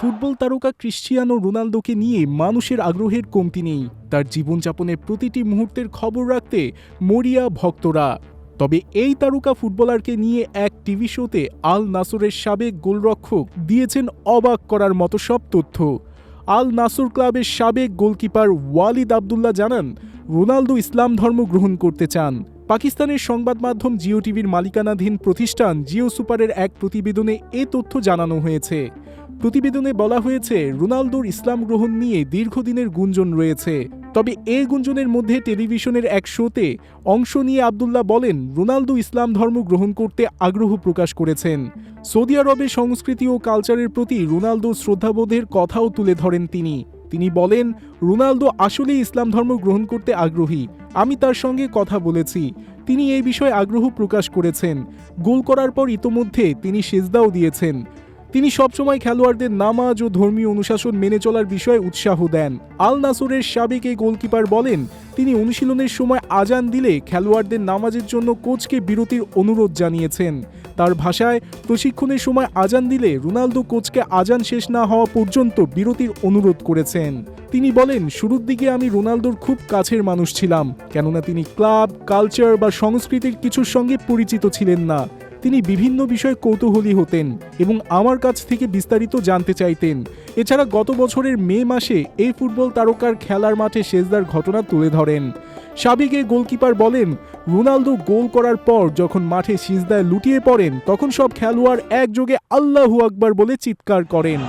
Football তারকা Cristiano রোনালদোকে নিয়ে মানুষের আগ্রহের কমতি নেই। তার জীবনযাপনের প্রতিটি মুহূর্তের খবর রাখতে মরিয়া ভক্তরা। তবে এই তারকা ফুটবলারকে নিয়ে এক টিভি শোতে আল নাসরের সাবেক গোলরক্ষক দিয়েছেন অবাক করার মতো সব তথ্য। আল নাসর ক্লাবের সাবেক গোলকিপার ওয়ালিদ আবদুল্লাহ জানান রোনালদো ইসলাম ধর্ম গ্রহণ করতে চান। পাকিস্তানের সংবাদ মাধ্যম জিও টিভির মালিকানাধীন প্রতিষ্ঠান জিও সুপারের এক প্রতিবেদনে এ তথ্য জানানো হয়েছে। প্রতিবেদনে বলা হয়েছে, রোনালদোর ইসলাম গ্রহণ নিয়ে দীর্ঘদিনের গুঞ্জন রয়েছে। তবে এ গুঞ্জনের মধ্যে টেলিভিশনের এক শোতে অংশ নিয়ে আবদুল্লাহ বলেন, রোনালদো ইসলাম ধর্ম গ্রহণ করতে আগ্রহ প্রকাশ করেছেন। সৌদি আরবের সংস্কৃতি ও কালচারের প্রতি রোনালদোর শ্রদ্ধাবোধের কথাও তুলে ধরেন তিনি। তিনি বলেন, রোনালদো আসলেই ইসলাম ধর্ম গ্রহণ করতে আগ্রহী। আমি তার সঙ্গে কথা বলেছি। তিনি এই বিষয়ে আগ্রহ প্রকাশ করেছেন। গোল করার পর ইতোমধ্যে তিনি সেজদাও দিয়েছেন। তিনি সবসময় খেলোয়াড়দের নামাজ ও ধর্মীয় অনুশাসন মেনে চলার বিষয়ে উৎসাহ দেন। আল নাসরের সাবেক এই গোলকিপার বলেন, তিনি অনুশীলনের সময় আজান দিলে খেলোয়াড়দের নামাজের জন্য কোচকে বিরতির অনুরোধ জানিয়েছেন। তার ভাষায়, প্রশিক্ষণের সময় আজান দিলে রোনালদো কোচকে আজান শেষ না হওয়া পর্যন্ত বিরতির অনুরোধ করেছেন। তিনি বলেন, শুরুর দিকে আমি রোনালদোর খুব কাছের মানুষ ছিলাম, কেননা তিনি ক্লাব, কালচার বা সংস্কৃতির কিছুর সঙ্গে পরিচিত ছিলেন না। তিনি বিভিন্ন বিষয়ে কৌতূহলী হতেন এবং আমার কাছ থেকে বিস্তারিত জানতে চাইতেন। এছাড়া গত বছরের মে মাসে এই ফুটবল তারকার খেলার মাঠে সেজদার ঘটনা তুলে ধরেন। সাবিকে গোলকিপার বলেন, রোনালদো গোল করার পর যখন মাঠে সিজদায় লুটিয়ে পড়েন, তখন সব খেলোয়াড় একযোগে আল্লাহু আকবার বলে চিৎকার করেন।